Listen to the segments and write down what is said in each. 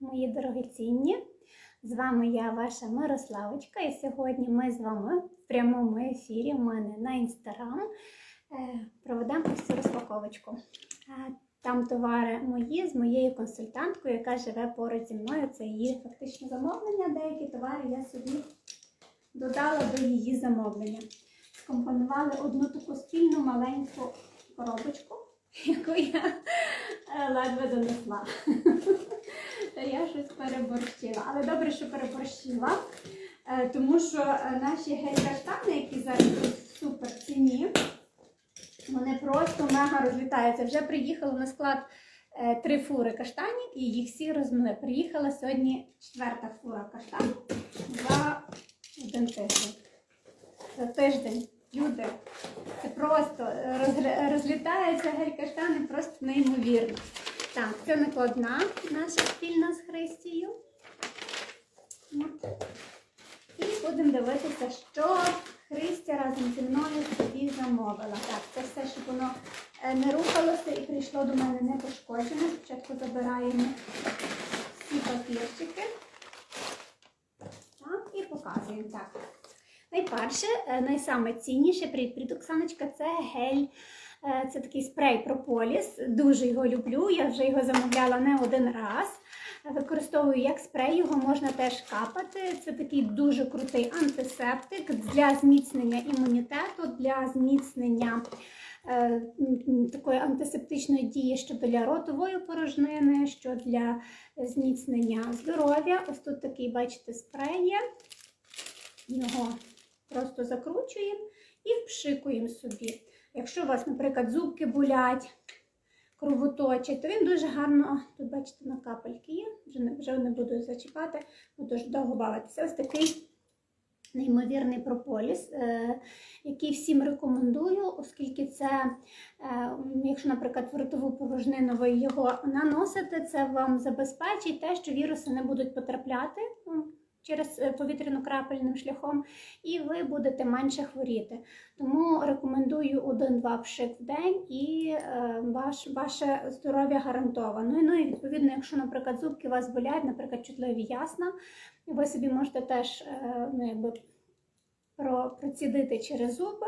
мої дорогоцінні! З вами я, ваша Мирославочка, і сьогодні ми з вами в прямому ефірі у мене на інстаграм проведемо ось цю розпаковочку. Е, Там товари мої з моєю консультанткою, яка живе поруч зі мною. Це її фактично замовлення. Деякі товари я собі додала до її замовлення. Скомпонували одну таку спільну маленьку коробочку, яку я е, ледве донесла. Та я щось переборщила. Але добре, що переборщила, е, тому що е, наші гель-каштани, які зараз супер ціні, вони просто мега розлітаються. Вже приїхало на склад е, три фури каштанів і їх всі розмили. Приїхала сьогодні четверта фура каштанів за один тиждень. За тиждень. Люди, це просто розлітаються гель-каштани просто неймовірно. Так, це накладна наша спільна з Христією. І будемо дивитися, що Христя разом зі мною собі замовила. Так, це все, щоб воно е, не рухалося і прийшло до мене не пошкоджене. Спочатку забираємо всі папірчики. Так, і показуємо. Так. Найперше, е, найсаме цінніше, привіт, Оксаночка, це гель. Е, Це такий спрей Прополіс. Дуже його люблю. Я вже його замовляла не один раз. Використовую як спрей, його можна теж капати. Це такий дуже крутий антисептик для зміцнення імунітету, для зміцнення е, такої антисептичної дії, що для ротової порожнини, що для зміцнення здоров'я. Ось тут такий, бачите, спрей є. Його просто закручуємо і впшикуємо собі. Якщо у вас, наприклад, зубки болять, кровоточить, то він дуже гарно, тут бачите, на капельки є, вже не, вже не буду зачіпати, буду дуже довго бавитися. Ось такий неймовірний прополіс, е, який всім рекомендую, оскільки це, е, якщо, наприклад, в ротову порожнину ви його наносите, це вам забезпечить те, що віруси не будуть потрапляти. Ну, Через е, повітряно-крапельним шляхом, і ви будете менше хворіти. Тому рекомендую один-два пшик в день і е, ваш, ваше здоров'я гарантовано. Ну і відповідно, якщо, наприклад, зубки у вас болять, наприклад, чутливі ясна, ви собі можете теж е, ну, якби, процідити через зуби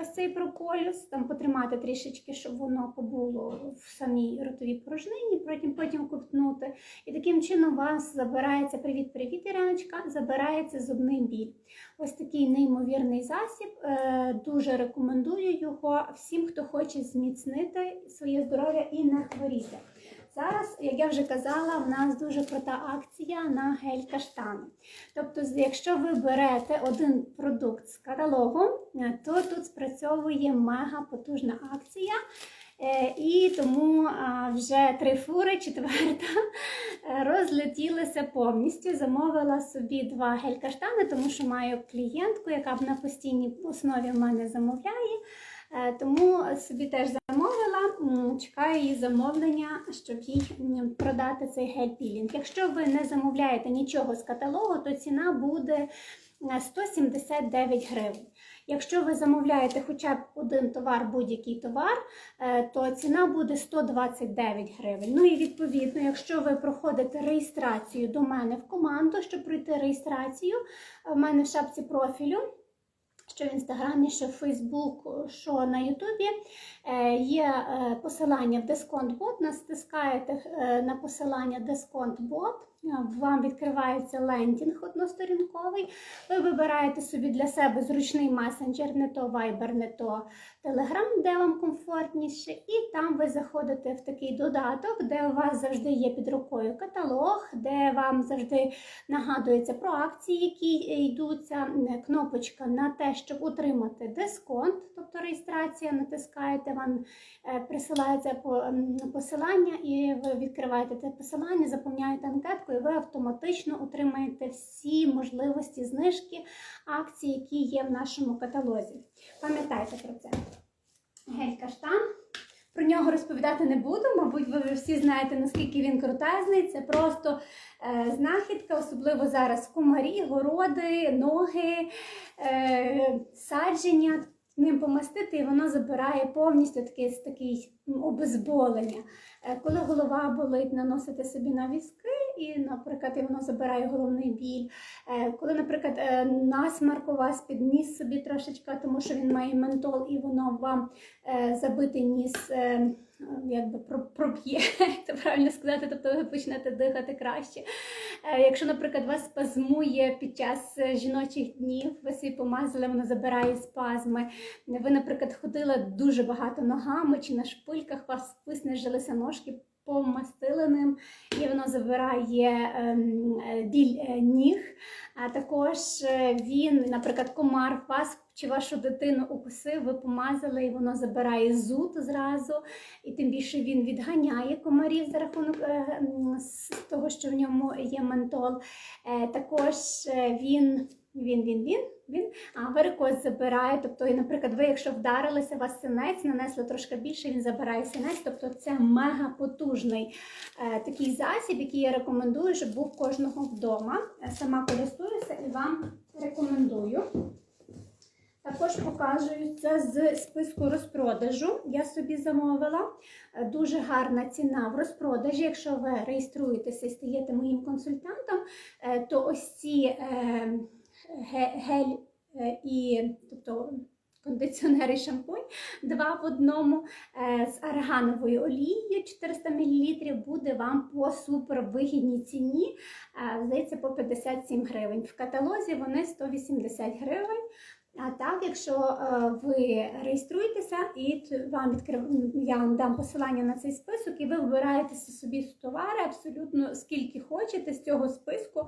ось цей прополіс, там потримати трішечки, щоб воно побуло в самій ротовій порожнині, потім потім ковтнути. І таким чином у вас забирається привіт-привіт, Іриночка, забирається зубний біль. Ось такий неймовірний засіб. Е, Дуже рекомендую його всім, хто хоче зміцнити своє здоров'я і не хворіти. Зараз, як я вже казала, в нас дуже крута акція на гель каштани. Тобто, якщо ви берете один продукт з каталогу, е, то тут спрацьовує мега потужна акція. Е, І тому вже три фури, четверта е, розлетілася повністю. Замовила собі два гель-каштани, тому що маю клієнтку, яка на постійній основі в мене замовляє. Е, Тому собі теж замовила, чекаю її замовлення, щоб їй продати цей гель-пілінг. Якщо ви не замовляєте нічого з каталогу, то ціна буде е, 179 гривень. Якщо ви замовляєте хоча б один товар, будь-який товар, е, то ціна буде 129 гривень. Ну і відповідно, якщо ви проходите реєстрацію до мене в команду, щоб пройти реєстрацію, в мене в шапці профілю що в інстаграмі, що в Фейсбуку, що на Ютубі е, є е, посилання в дисконт-бот. Натискаєте е, на посилання дисконт-бот, вам відкривається лендінг односторінковий. Ви вибираєте собі для себе зручний месенджер, не то Viber, не то Telegram, де вам комфортніше, і там ви заходите в такий додаток, де у вас завжди є під рукою каталог, де вам завжди нагадується про акції, які йдуться, м, кнопочка на те, щоб отримати дисконт, тобто реєстрація, натискаєте, вам е, присилається по- посилання, і ви відкриваєте це посилання, заповняєте анкетку, і ви автоматично отримаєте всі можливості знижки акцій, які є в нашому каталозі. Пам'ятайте про це. Гель каштан. Про нього розповідати не буду, мабуть, ви всі знаєте, наскільки він крутезний. Це просто е, знахідка, особливо зараз комарі, городи, ноги, е, садження. Ним помастити, і воно забирає повністю таке, такий обезболення. Е, Коли голова болить, наносите собі на візки і, наприклад, і воно забирає головний біль. Е, Коли, наприклад, е, насмарк у вас підніс собі трошечки, тому що він має ментол, і воно вам е, забитий ніс. Якби про- проб'є, як це правильно сказати, тобто ви почнете дихати краще. Якщо, наприклад, вас спазмує під час жіночих днів, ви собі помазали, воно забирає спазми. Ви, наприклад, ходили дуже багато ногами чи на шпильках, вас виснажилися ножки, помастили ним, і воно забирає ем, е, біль е, ніг. А також е, він, наприклад, комар вас чи вашу дитину укусив, ви помазали, і воно забирає зуд зразу, і тим більше він відганяє комарів за рахунок е, м, з того, що в ньому є ментол. Також він, він, він, він, він варикоз забирає. Тобто, і, наприклад, ви, якщо вдарилися, у вас синець, нанесли трошки більше, він забирає синець. Тобто це мега потужний е, такий засіб, який я рекомендую, щоб був кожного вдома. Е, Сама користуюся і вам рекомендую. Також показую це з списку розпродажу. Я собі замовила. Е, Дуже гарна ціна в розпродажі. Якщо ви реєструєтеся і стаєте моїм консультантом, е, то ось ці е, гель е, і тобто кондиціонер і шампунь два в одному е, з аргановою олією 400 мл буде вам по супервигідній ціні. е, Здається, по 57 гривень. В каталозі вони 180 гривень. А так, якщо ви реєструєтеся і вам відкрив... я вам дам посилання на цей список, і ви вибираєте собі товари абсолютно скільки хочете з цього списку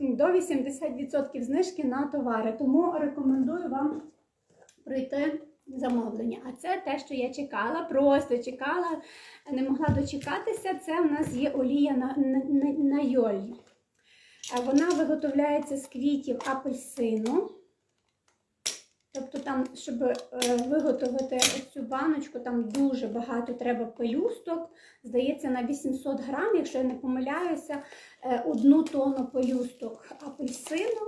до 80% знижки на товари. Тому рекомендую вам пройти замовлення. А це те, що я чекала, просто чекала, не могла дочекатися. Це в нас є олія на, на, на, на йолі. Вона виготовляється з квітів апельсину. Тобто там, щоб е, виготовити цю баночку, там дуже багато треба пелюсток. Здається, на 800 грам, якщо я не помиляюся, е, одну тонну пелюсток апельсину.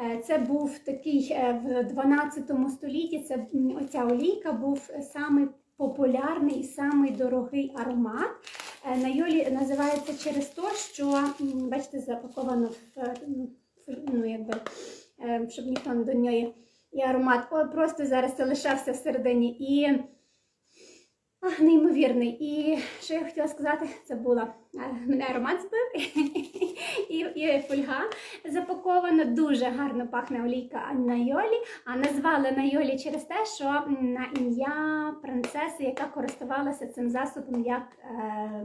Е, Це був такий в 12 столітті. Це м, оця олійка був самий популярний і самий дорогий аромат. На Йолі називається через те, що бачите, запаковано в, е, ну, якби, щоб ніхто до неї і аромат. Просто зараз залишався всередині. І а, неймовірний. І що я хотіла сказати, забула. Е, Мене аромат збив і, і фольга запакована. Дуже гарно пахне олійка Найолі. А назвали Найолі через те, що на ім'я принцеси, яка користувалася цим засобом як, е,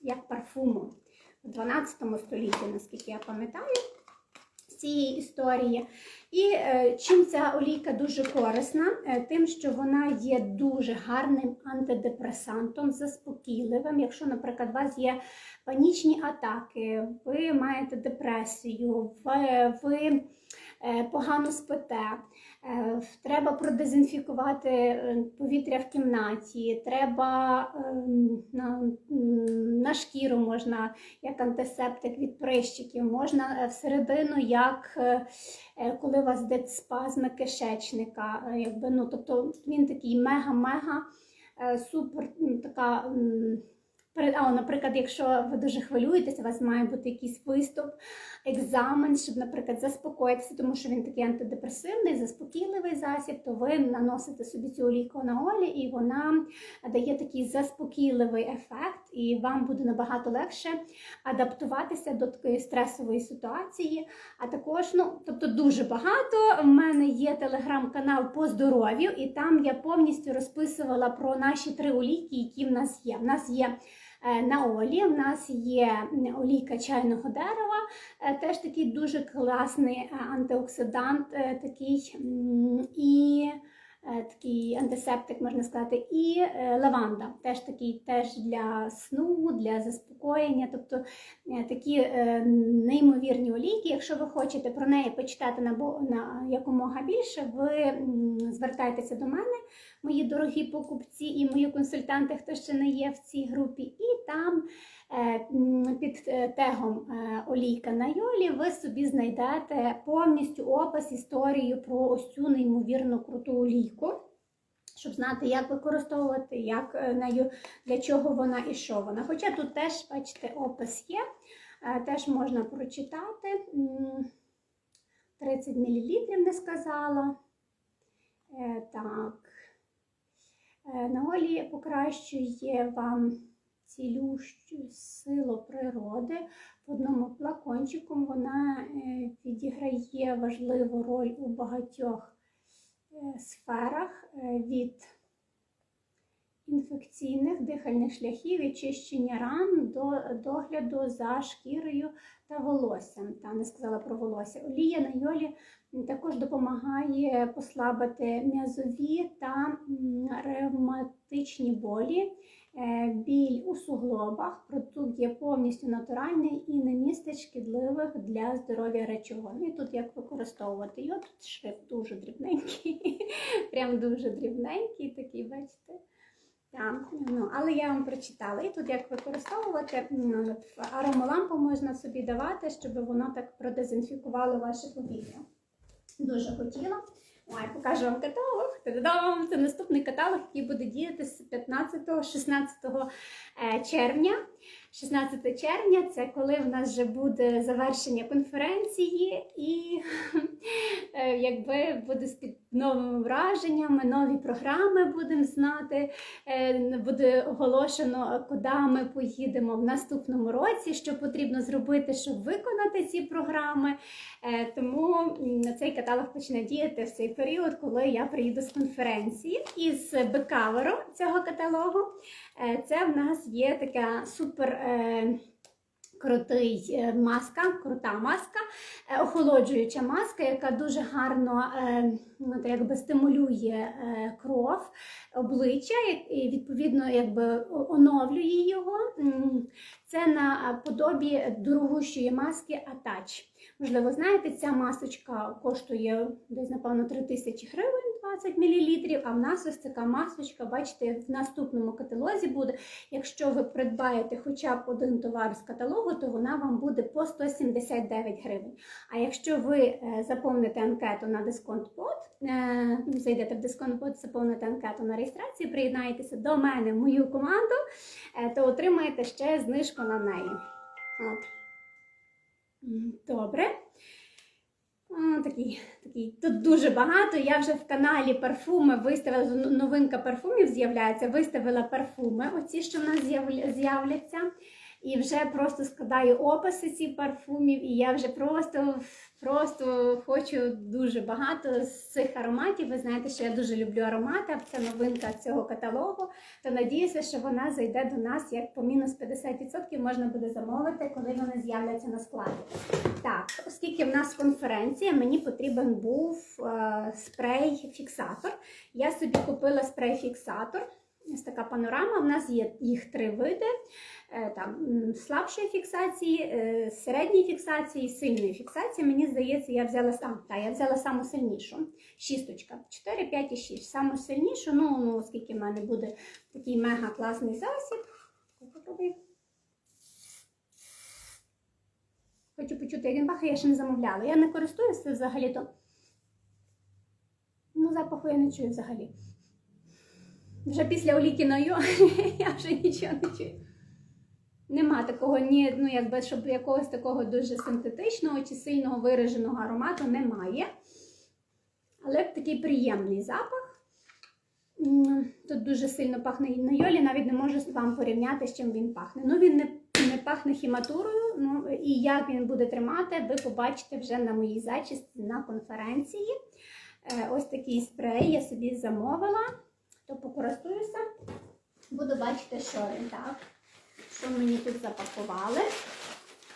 як парфумом у 12 столітті, наскільки я пам'ятаю. Цієї історії. І е, чим ця олійка дуже корисна, Е, тим, що вона є дуже гарним антидепресантом, заспокійливим. Якщо, наприклад, у вас є панічні атаки, ви маєте депресію, ви, ви погано спите, е, треба продезінфікувати е, повітря в кімнаті, треба на, на шкіру можна як антисептик від прищиків, можна е, всередину як. е, е, коли у вас йде спазми кишечника, е, якби, ну, тобто він такий мега-мега е, супер така. А, наприклад, якщо ви дуже хвилюєтеся, у вас має бути якийсь виступ, екзамен, щоб, наприклад, заспокоїтися, тому що він такий антидепресивний, заспокійливий засіб, то ви наносите собі цю олійку на олі, і вона дає такий заспокійливий ефект, і вам буде набагато легше адаптуватися до такої стресової ситуації. А також, ну, тобто дуже багато. В мене є телеграм-канал по здоров'ю, і там я повністю розписувала про наші три олійки, які в нас є. В нас є е, наолі, в нас є олійка чайного дерева, е, теж такий дуже класний е, антиоксидант, такий і такий антисептик, можна сказати, і лаванда, теж такий теж для сну, для заспокоєння. Тобто такі неймовірні олійки. Якщо ви хочете про неї почитати на, на якомога більше, ви звертайтеся до мене, мої дорогі покупці і мої консультанти, хто ще не є в цій групі, і там. е, Під е, тегом е, олійка на йолі ви собі знайдете повністю опис, історію про ось цю неймовірно круту олійку, щоб знати, як використовувати, як нею, для чого вона і що вона. Хоча тут теж, бачите, опис є. Теж можна прочитати. 30 мл не сказала. Так. Е, На олії покращує вам цілющу силу природи. В одному флакончику вона е, відіграє важливу роль у багатьох е, сферах від інфекційних дихальних шляхів, від чищення ран до догляду за шкірою та волоссям. Та не сказала про волосся. Олія на йолі також допомагає послабити м'язові та ревматичні болі. Е, Біль у суглобах, продукт є повністю натуральний і не містить шкідливих для здоров'я речовин. І тут як використовувати його, тут шрифт дуже дрібненький, прям дуже дрібненький такий, бачите. Так, ну, але я вам прочитала. І тут як використовувати м, аромалампу можна собі давати, щоб воно так продезінфікувало ваше повітря. Дуже хотіла. Ой, покажу вам каталог. Та-дадам! Це наступний каталог, який буде діяти з 15-16 е, червня. 16 червня це коли в нас вже буде завершення конференції, і е, якби буде з під новими враженнями, нові програми будемо знати. Е, Буде оголошено, куди ми поїдемо в наступному році, що потрібно зробити, щоб виконати ці програми. Е, Тому цей каталог почне діяти в цей період, коли я приїду з конференції. І з бекаверу цього каталогу це в нас є така супер. Е, Крутий е, маска, крута маска, е, охолоджуюча маска, яка дуже гарно е, от якби стимулює е, кров, обличчя і відповідно якби оновлює його. Це на подобі дорогущої маски Attach. Можливо, знаєте, ця масочка коштує десь, напевно, 3 тисячі гривень 20 мл, а в нас ось така масочка, бачите, в наступному каталозі буде. Якщо ви придбаєте хоча б один товар з каталогу, то вона вам буде по 179 гривень. А якщо ви е, заповните анкету на дисконт-код, е, ну, зайдете в дисконт-код, заповните анкету на реєстрацію, приєднаєтеся до мене мою команду, е, то отримаєте ще знижку на неї. От. Добре. О, такий, такий. Тут дуже багато. Я вже в каналі парфуми виставила ну, новинка парфумів з'являється. Виставила парфуми, оці, що в нас з'являться. І вже просто складаю описи цих парфумів, і я вже просто, просто хочу дуже багато з цих ароматів. Ви знаєте, що я дуже люблю аромати, це новинка цього каталогу. То надіюся, що вона зайде до нас як по мінус 50% можна буде замовити, коли вони з'являться на складі. Так, оскільки в нас конференція, мені потрібен був е, спрей-фіксатор. Я собі купила спрей-фіксатор. Ось така панорама. У нас є їх три види: там слабшої фіксації, е, середньої фіксації, сильної фіксації. Мені здається, я взяла сам. Та, я взяла саму сильнішу. Шісточка. 4, 5 і 6. Саму сильнішу, ну, ну оскільки в мене буде такий мега класний засіб. Хочу почути, як він пахне, я ще не замовляла. Я не користуюся взагалі-то. Ну, запаху я не чую взагалі. Вже після Олікіної я вже нічого не чую. Нема такого, ні, ну якби щоб якогось такого дуже синтетичного чи сильного вираженого аромату немає. Але такий приємний запах. Тут дуже сильно пахне на йолі, навіть не можу вам порівняти, з чим він пахне. Ну, він не, не пахне хіматурою, ну і як він буде тримати, ви побачите вже на моїй зачісті на конференції. Е, Ось такий спрей я собі замовила, то покористуюся. Буду бачити, що він так. Що мені тут запакували.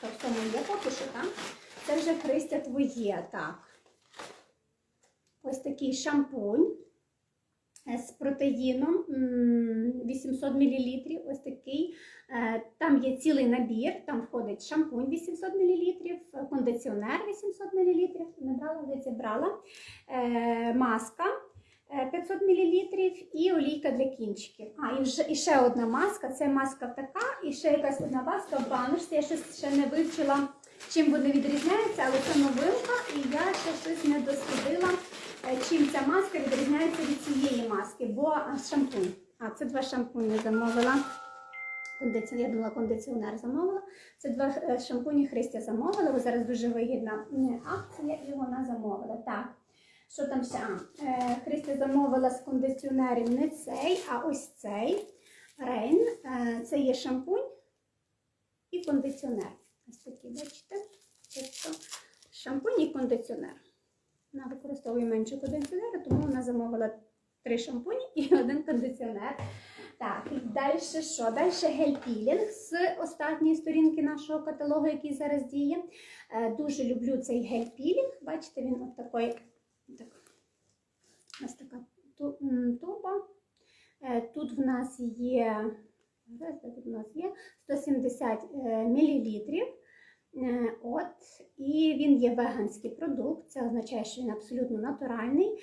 То все моє поки що там. Це вже Христя твоє, так. Ось такий шампунь з протеїном 800 мл. Ось такий. Е, Там є цілий набір, там входить шампунь 800 мл, кондиціонер 800 мл. Не брала, здається, брала. Маска 500 мл і олійка для кінчиків. А, і, вже, і ще одна маска. Це маска така, і ще якась одна маска в баночці. Я щось ще не вивчила, чим вони відрізняються, але це новинка, і я ще щось не дослідила, е, чим ця маска відрізняється від цієї маски, бо шампунь. А, це два шампуні замовила. я думала, кондиціонер замовила. Це два е, шампуні Христя замовила, бо зараз дуже вигідна е, акція, і вона замовила. Що там ще? Е, Христя замовила з кондиціонерів не цей, а ось цей Рейн. Е, Це є шампунь і кондиціонер. Ось такі, бачите? Тобто шампунь і кондиціонер. Вона використовує менше кондиціонера, тому вона замовила три шампуні і один кондиціонер. Так, і далі що? Далі гель-пілінг з останньої сторінки нашого каталогу, який зараз діє. Е, Дуже люблю цей гель-пілінг. Бачите, він от такий, так, ось така ту- туба. Е, Тут в нас є, в нас є 170 мл. От, і він є веганський продукт. Це означає, що він абсолютно натуральний.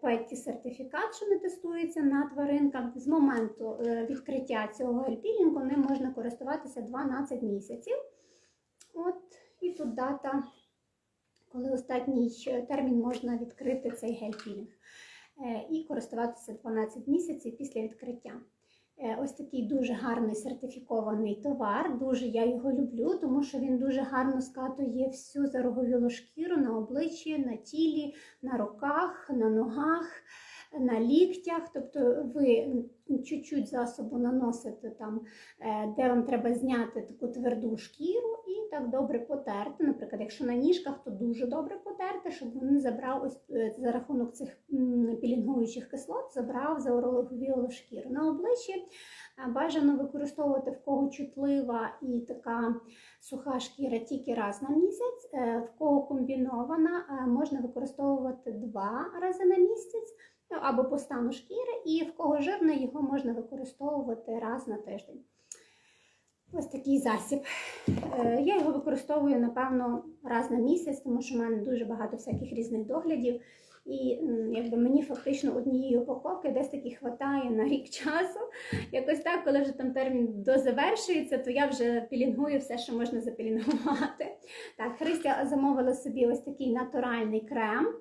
Петті сертифікат, що не тестується на тваринках. З моменту е, відкриття цього гельпілінгу ним можна користуватися 12 місяців. От, і тут дата, коли останній е, термін можна відкрити цей гель-пілінг. Е, І користуватися 12 місяців після відкриття. Е, Ось такий дуже гарний сертифікований товар. Дуже я його люблю, тому що він дуже гарно скатує всю зароговілу шкіру на обличчі, на тілі, на руках, на ногах, на ліктях. Тобто ви чуть-чуть засобу наносите там, е, де вам треба зняти таку тверду шкіру і так добре потерти. Наприклад, якщо на ніжках, то дуже добре потерти, щоб він забрав ось е, за рахунок цих пілінгуючих кислот, забрав зароговілу шкіру. На обличчі е, бажано використовувати в кого чутлива і така суха шкіра тільки раз на місяць. В кого комбінована, можна використовувати два рази на місяць. Ну, або по стану шкіри, і в кого жирна, його можна використовувати раз на тиждень. Ось такий засіб. Е, Я його використовую, напевно, раз на місяць, тому що в мене дуже багато всяких різних доглядів. І якби мені фактично однієї упаковки десь таки хватає на рік часу. Якось так, коли вже там термін дозавершується, то я вже пілінгую все, що можна запілінгувати. Так, Христя замовила собі ось такий натуральний крем.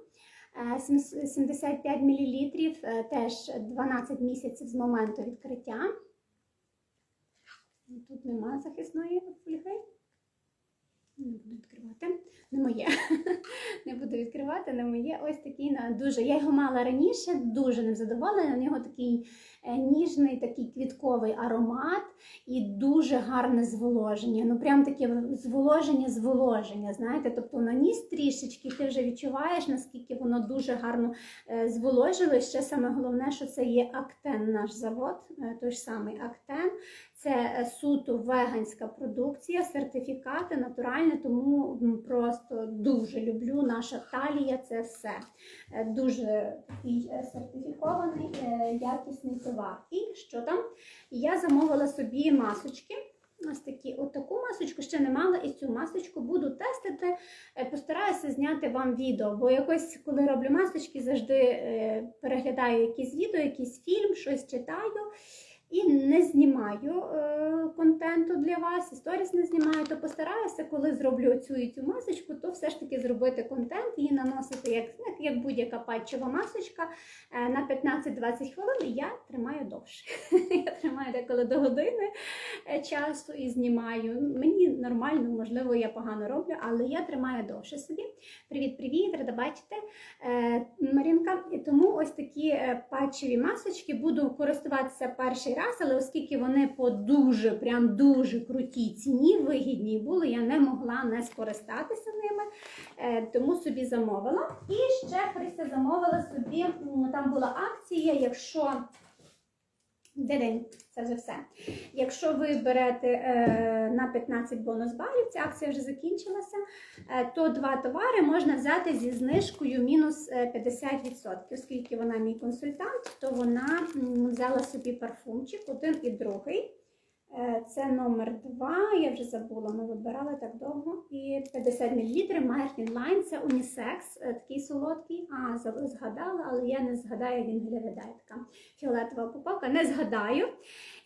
Е, сім- 75 мл, теж 12 місяців з моменту відкриття. Тут немає захисної фольги. Не буду відкривати. Не моє. Не буду відкривати, не моє. Ось такий на дуже. Я його мала раніше, дуже ним задоволена. У нього такий е, ніжний, такий квітковий аромат і дуже гарне зволоження. Ну, прям таке зволоження, зволоження. Знаєте, тобто наніс трішечки, ти вже відчуваєш, наскільки воно дуже гарно е, зволожило. Ще саме головне, що це є Актен, наш завод, е, той ж самий Актен. Це е, суто веганська продукція, сертифікати натуральні, тому просто дуже люблю наша талія. Це все Е, дуже е, сертифікований, якісний товар. І що там? Я замовила собі масочки. Ось такі, от таку масочку ще не мала, і цю масочку буду тестити. Постараюся зняти вам відео, бо якось, коли роблю масочки, завжди переглядаю якісь відео, якийсь фільм, щось читаю. І не знімаю е, контенту для вас, і сторіс не знімаю, то постараюся, коли зроблю цю і цю масочку, то все ж таки зробити контент, її наносити як, як, як будь-яка патчева масочка е, на 15-20 хвилин. І я тримаю довше. я тримаю деколи до години е, часу і знімаю. Мені нормально, можливо, я погано роблю, але я тримаю довше собі. Привіт-привіт, рада бачити. Е, Марінка, і тому ось такі е, патчеві масочки буду користуватися перший раз, але оскільки вони по дуже, прям дуже крутій ціні, вигідні були, я не могла не скористатися ними, е, тому собі замовила. І ще Христя замовила собі, там була акція, якщо. День, це вже все. Якщо ви берете е, на 15 бонус балів, ця акція вже закінчилася, е, то два товари можна взяти зі знижкою мінус е, 50%. Оскільки вона мій консультант, то вона взяла собі парфумчик, один і другий. Е, Це номер 2, я вже забула, ми вибирали так довго. І 50 мл Martin Лайн, це унісекс, е, такий солодкий. А, згадала, але я не згадаю, він виглядає така фіолетова упаковка, не згадаю.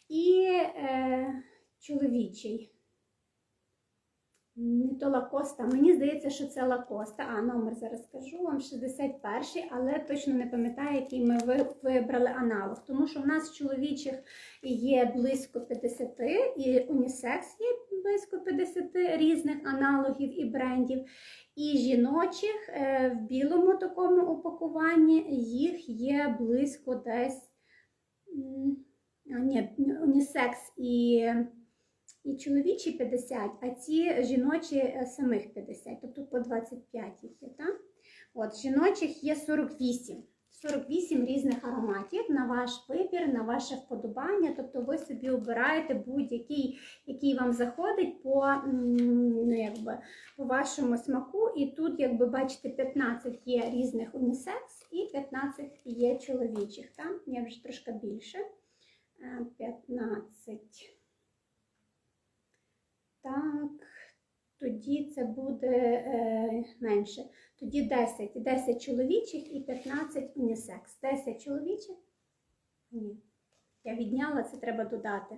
І е, чоловічий. Не то лакоста. Мені здається, що це лакоста. А, номер зараз скажу вам 61-й, але точно не пам'ятаю, який ми вибрали аналог. Тому що в нас чоловічих є близько 50, і унісекс є близько 50 різних аналогів і брендів. І жіночих е, в білому такому упакуванні їх є близько десь. Ні, унісекс і і чоловічі 50, а ці жіночі е, самих 50, тобто по 25 їх є, так? От, жіночих є 48. 48 різних ароматів на ваш вибір, на ваше вподобання. Тобто ви собі обираєте будь-який, який вам заходить по, ну, якби, по вашому смаку. І тут, якби бачите, 15 є різних унісекс і 15 є чоловічих. Так? Я вже трошки більше. Е, 15. Так, тоді це буде е, менше. Тоді 10, 10 чоловічих і 15 унісекс. 10 чоловічих? Ні. Я відняла, це треба додати.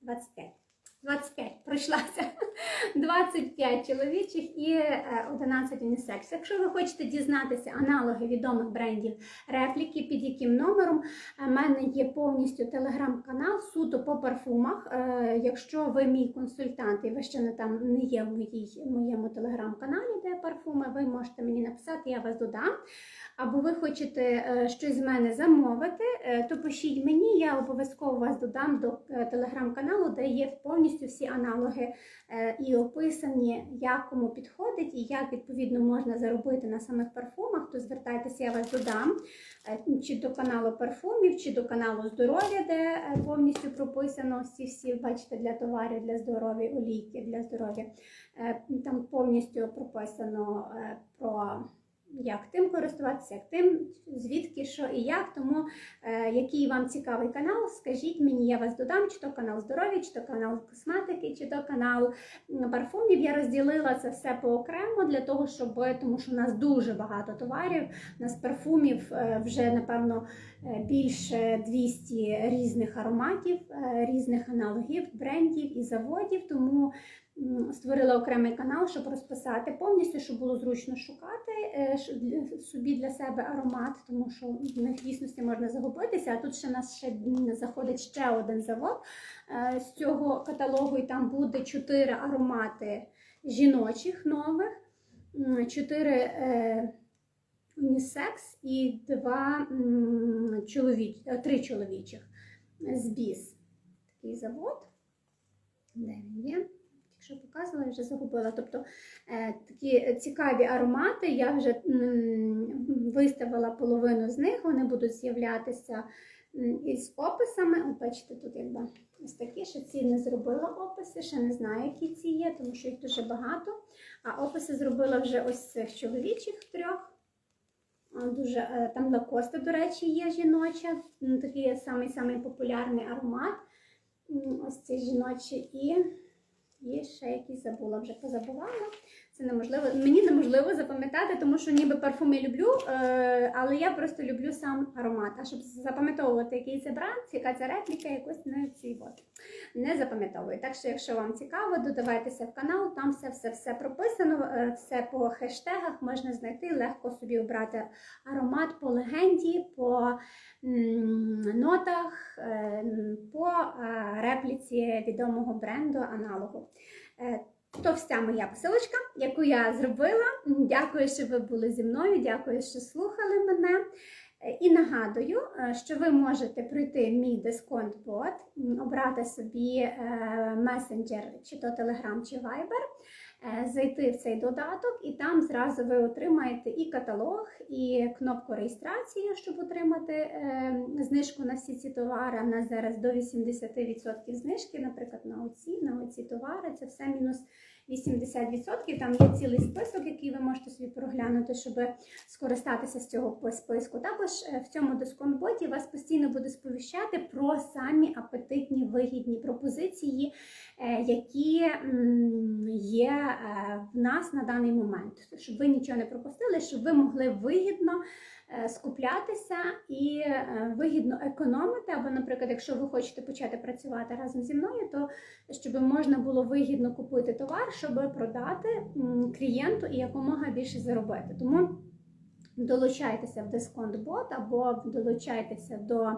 Двадцять п'ять. 25 пройшлася. 25 чоловічих і е, 11 унісекс. Якщо ви хочете дізнатися аналоги відомих брендів репліки, під яким номером, у мене є повністю телеграм-канал суто по парфумах. Е, Якщо ви мій консультант і ви ще не там не є в моїй, моєму телеграм-каналі, де парфуми, ви можете мені написати, я вас додам. Або ви хочете е, щось з мене замовити, е, то пишіть мені, я обов'язково вас додам до е, телеграм-каналу, де є повністю всі аналоги і описані, як кому підходить і як відповідно можна заробити на самих парфумах. То звертайтеся, я вас додам чи до каналу парфумів, чи до каналу здоров'я, де повністю прописано всі всі, бачите, для товарів, для здоров'я, олійки для здоров'я. Там повністю прописано про як тим користуватися, як тим, звідки, що і як. Тому е, який вам цікавий канал, скажіть мені, я вас додам, чи то канал здоров'я, чи то канал косметики, чи то канал парфумів. Я розділила це все поокремо для того, щоб тому що у нас дуже багато товарів. У нас парфумів е, вже напевно е, більше 200 різних ароматів, е, різних аналогів, брендів і заводів. Тому створила окремий канал, щоб розписати повністю, щоб було зручно шукати е, собі для себе аромат, тому що в них дійсності можна загубитися. А тут ще нас ще заходить ще один завод е, з цього каталогу, і там буде чотири аромати жіночих нових, чотири е, унісекс і два чоловіч, е, три чоловічих з біс. Такий завод. Де він є? Якщо показувала, я вже загубила. Тобто е, такі цікаві аромати. Я вже виставила половину з них, вони будуть з'являтися із описами. От бачите, тут якби ось такі, ще ці не зробила описи, ще не знаю, які ці є, тому що їх дуже багато. А описи зробила вже ось цих чоловічих трьох. Дуже, е, там лакоста, до речі, є жіноча, такий самий-самий популярний аромат. Ось цей жіночий і є ще якісь забула, вже позабувала. Це неможливо. Мені неможливо запам'ятати, тому що ніби парфуми люблю, е, але я просто люблю сам аромат. А щоб запам'ятовувати, який це бренд, яка це репліка, якось не цей от. Не запам'ятовую. Так що, якщо вам цікаво, додавайтеся в канал, там все все все прописано, е, все по хештегах можна знайти, легко собі обрати аромат по легенді, по нотах, е, по репліці відомого бренду аналогу. То вся моя посилочка, яку я зробила. Дякую, що ви були зі мною. Дякую, що слухали мене. Е, І нагадую, е, що ви можете пройти мій дисконт-бот, обрати собі е, месенджер, чи то Telegram, чи Viber, зайти в цей додаток, і там зразу ви отримаєте і каталог, і кнопку реєстрації, щоб отримати е, знижку на всі ці товари. У нас зараз до 80% знижки, наприклад, на оці, на оці товари. Це все мінус 80%. Там є цілий список, який ви можете собі проглянути, щоб скористатися з цього списку. Також е, в цьому дисконт-боті вас постійно буде сповіщати про самі апетитні вигідні пропозиції, е, які є е, в нас на даний момент, щоб ви нічого не пропустили, щоб ви могли вигідно скуплятися і е, вигідно економити. Або, наприклад, якщо ви хочете почати працювати разом зі мною, то щоб можна було вигідно купити товар, щоб продати клієнту і якомога більше заробити. Тому долучайтеся в дисконт-бот або долучайтеся до е,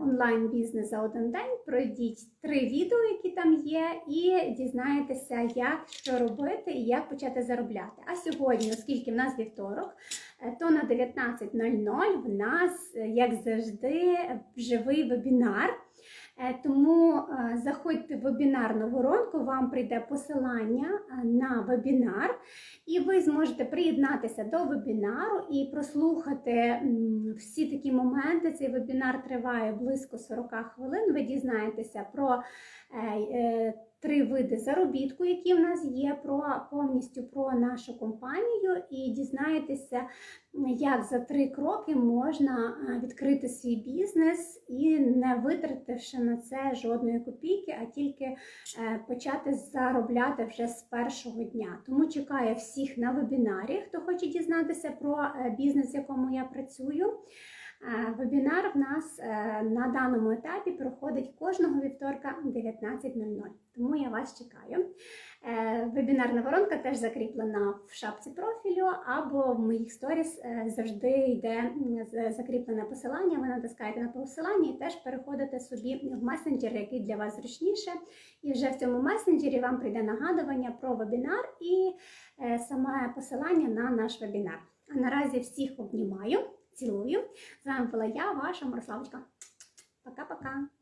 онлайн-бізнес за один день. Пройдіть три відео, які там є, і дізнаєтеся, як що робити і як почати заробляти. А сьогодні, оскільки в нас вівторок, е, то на 19.00 в нас, е, як завжди, живий вебінар. Е, Тому е, заходьте в вебінарну воронку, вам прийде посилання е, на вебінар, і ви зможете приєднатися до вебінару і прослухати всі такі моменти. Цей вебінар триває близько 40 хвилин. Ви дізнаєтеся про три види заробітку, які в нас є, про повністю про нашу компанію, і дізнаєтеся, як за три кроки можна відкрити свій бізнес і не витративши на це жодної копійки, а тільки е, почати заробляти вже з першого дня. Тому чекаю всіх на вебінарі, хто хоче дізнатися про е, бізнес, в якому я працюю. Е, Вебінар в нас на даному етапі проходить кожного вівторка 19.00. Тому я вас чекаю. Е, Вебінарна воронка теж закріплена в шапці профілю або в моїх сторіс е, завжди йде закріплене посилання. Ви натискаєте на посилання і теж переходите собі в месенджер, який для вас зручніше. І вже в цьому месенджері вам прийде нагадування про вебінар і е, саме посилання на наш вебінар. А наразі всіх обнімаю, цілую. З вами була я, ваша Мирославочка. Пока-пока.